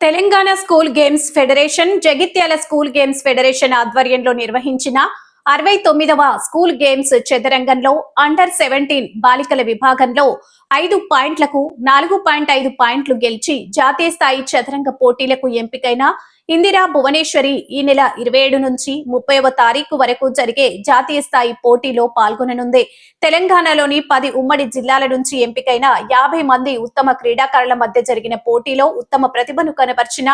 Telangana school games federation Jagtial school games federation ఆధ్వర్యంలో నిర్వహించిన అరవై తొమ్మిదవ స్కూల్ గేమ్స్ చదరంగంలో అండర్ సెవెంటీన్ బాలికల విభాగంలో ఐదు పాయింట్లకు నాలుగు పాయింట్ ఐదు పాయింట్లు గెలిచి జాతీయ స్థాయి చదరంగ పోటీలకు ఎంపికైన ఇందిరా భువనేశ్వరి ఈ నెల ఇరవై ఏడు నుంచి ముప్పైవ తారీఖు వరకు జరిగే జాతీయ స్థాయి పోటీలో పాల్గొననుంది. తెలంగాణలోని పది ఉమ్మడి జిల్లాల నుంచి ఎంపికైన యాభై మంది ఉత్తమ క్రీడాకారుల మధ్య జరిగిన పోటీలో ఉత్తమ ప్రతిభను కనబర్చిన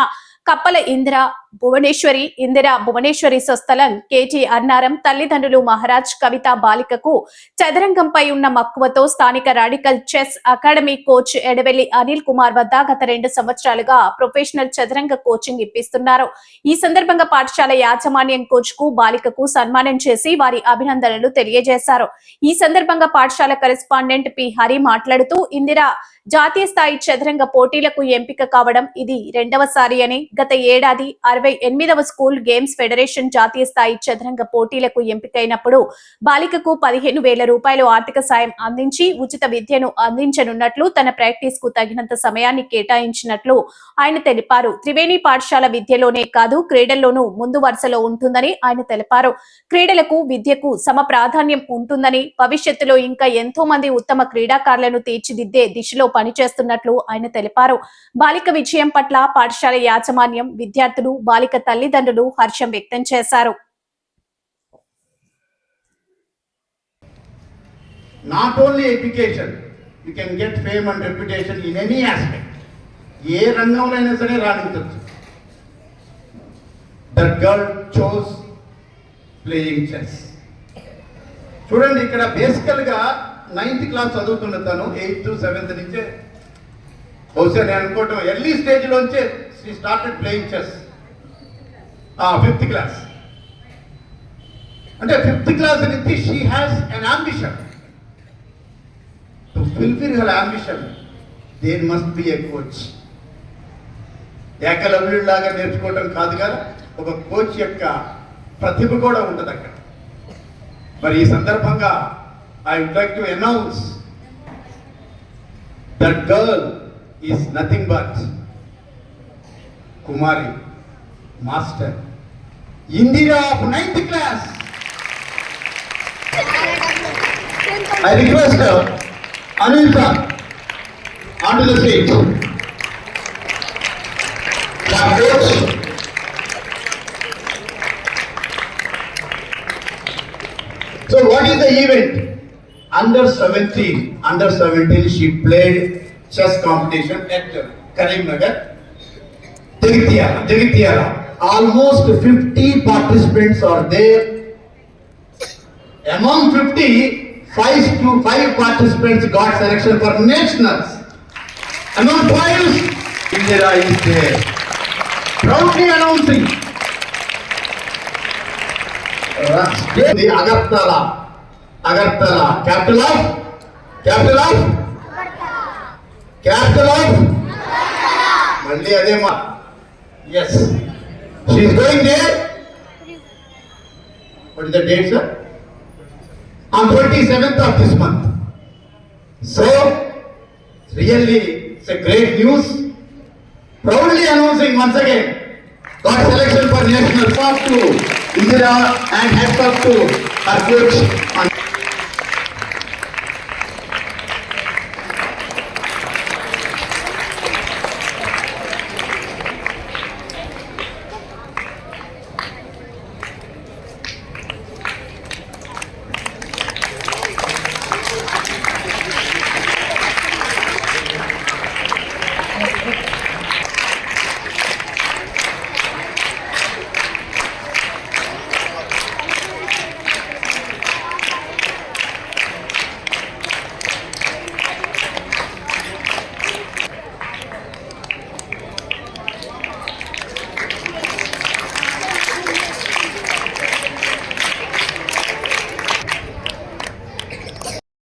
కప్పల ఇందిర భువనేశ్వరి ఇందిర భువనేశ్వరి స్వస్థలం కేటీ అన్నారం తల్లిదండ్రులు మహారాజ్ కవిత బాలికకు చదరంగంపై ఉన్న మక్కువతో స్థానిక radical chess academy coach Edavelli Anil Kumar వద్ద గత రెండు సంవత్సరాలుగా ప్రొఫెషనల్ చదరంగ కోచింగ్ ఇప్పిస్తున్నారు. ఈ సందర్భంగా పాఠశాల యాజమాన్యం కోచ్కు బాలికకు సన్మానం చేసి వారి అభినందనలు తెలియజేశారు. ఈ సందర్భంగా పాఠశాల కరెస్పాండెంట్ పి. హరి మాట్లాడుతూ ఇందిరా జాతీయ స్థాయి చదరంగ పోటీలకు ఎంపిక కావడం ఇది రెండవసారి అని గత ఏడాది అరవై ఎనిమిదవ స్కూల్ గేమ్స్ ఫెడరేషన్ జాతీయ స్థాయి చదరంగ పోటీలకు ఎంపికైనప్పుడు బాలికకు పదిహేను వేల రూపాయలు ఆర్థిక సాయం అందించి ఉచిత విద్యను అందించనున్నట్లు తన ప్రాక్టీస్కు తగినంత సమయాన్ని కేటాయించినట్లు ఆయన తెలిపారు. త్రివేణి పాఠశాల విద్యలోనే కాదు క్రీడల్లోనూ ముందు వరుసలో ఉంటుందని ఆయన తెలిపారు. క్రీడలకు విద్యకు సమ ప్రాధాన్యం ఉంటుందని భవిష్యత్తులో ఇంకా ఎంతో మంది ఉత్తమ క్రీడాకారులను తీర్చిదిద్దే దిశలో పనిచేస్తున్నట్లు ఆయన తెలిపారు. బాలిక విజయం పట్ల పాఠశాల యాజమాన్యం విద్యార్థులు బాలిక తల్లిదండ్రులు హర్షం వ్యక్తం చేశారు. Not only education you can get fame and reputation in any aspect ఏ రంగంలోనైనా సరే రాణించవచ్చు the girl chose playing chess చూడండి ఇక్కడ బేసికల్గా నైన్త్ క్లాస్ చదువుతున్న తను ఎయిత్ సెవెంత్ నుంచే. బహుశా నేను అనుకోవటం early స్టేజ్లోంచే she started playing chess fifth class అంటే ఫిఫ్త్ క్లాస్ నుంచి she has an ambition to fulfil her ambition there must be a coach ఏకలవ్యుడిలాగా నేర్చుకోవటం కాదు కదా ఒక కోచ్ యొక్క ప్రతిభ కూడా ఉంటుంది అక్కడ. మరి ఈ సందర్భంగా I would like to announce that girl is nothing but Kumari Master Indira of ninth class I request uh, Anil sir onto the stage. Sir, coach. So what is the event? Under 17, under 17 she played chess competition at Karimnagar. Jagitiala, Jagitiala. Almost 50 participants are there among 50, five to five participants got selection for nationals. Among five, Indira is there. Proudly announcing. Uh, the Agartala. Agartala. Capital of? Capital of? Capital of? మళ్ళీ అదే మా yes she is going there what is the date sir on 27th of this month. So, really, it's a great news. Proudly announcing once again, got selection for national top to Indira and heads up to her coach.